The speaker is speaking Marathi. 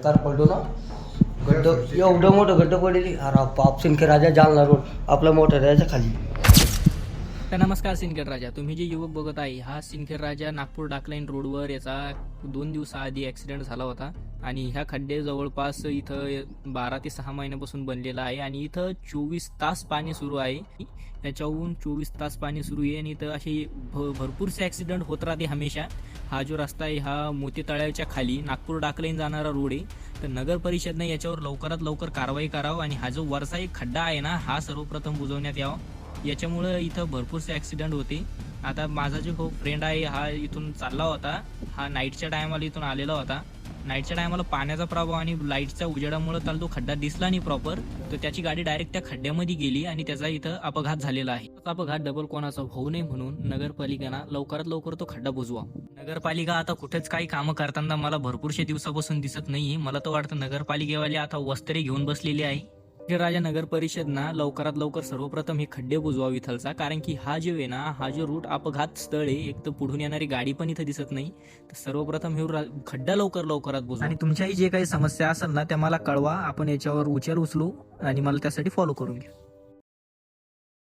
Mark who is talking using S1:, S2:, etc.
S1: कार पडतो ना गड्ड एवढं मोठं गड्ड पडलेली. अरे बाप सिंदखेड राजा जालना रोड आपला मोठा राजा खाली.
S2: तर नमस्कार सिंदखेड राजा. तुम्ही जे युवक बघत आहे हा सिंदखेड राजा नागपूर डाकलाईन रोडवर याचा दोन दिवसाआधी ॲक्सिडेंट झाला होता. आणि ह्या खड्डे जवळपास इथं बारा ते सहा महिन्यापासून बनलेला आहे. आणि इथं चोवीस तास पाणी सुरू आहे. त्याच्याहून चोवीस तास पाणी सुरू आहे. आणि इथं असे भ भरपूरसे ॲक्सिडेंट होत राहते हमेशा. हा जो रस्ता आहे हा मोती तळ्याच्या खाली नागपूर डाकलेन जाणारा रोड आहे. तर नगर परिषदने याच्यावर लवकरात लवकर कारवाई करावं आणि हा जो वरचा एक खड्डा आहे ना हा सर्वप्रथम बुजवण्यात यावा. याच्यामुळं इथं भरपूरसे ॲक्सिडेंट होते. आता माझा जो हो फ्रेंड आहे हा इथून चालला होता. हा नाईटच्या टायमाला इथून आलेला होता. नाईटच्या टायमाला पाण्याचा प्रभाव आणि लाईटच्या उजेडामुळे त्याला तो खड्डा दिसला नाही प्रॉपर तर त्याची गाडी डायरेक्ट त्या खड्ड्यामध्ये गेली आणि त्याचा इथं अपघात झालेला आहे. अपघात डबल कोणाचा होऊ नये म्हणून नगरपालिकेनं लवकरात लवकर तो खड्डा बुजवा. नगरपालिका आता कुठेच काही कामं करताना मला भरपूरशे दिवसापासून दिसत नाहीये. मला तर वाटतं नगरपालिकेवाले आता वस्त्रे घेऊन बसलेले आहे. राजा नगर परिषद ना लवकरात लवकर सर्वप्रथम हे खड्डे बुजवा विथलचा कारण की हा जो आहे ना हा जो रूट अपघात स्थळ आहे एक तर पुढून येणारी गाडी पण इथं दिसत नाही. तर सर्वप्रथम हे रा- खड्डा लवकर लवकरात बुजवा. आणि तुमच्याही जे काही समस्या असेल ना त्या मला कळवा. आपण याच्यावर उचल उचलू आणि मला त्यासाठी फॉलो करून घ्या.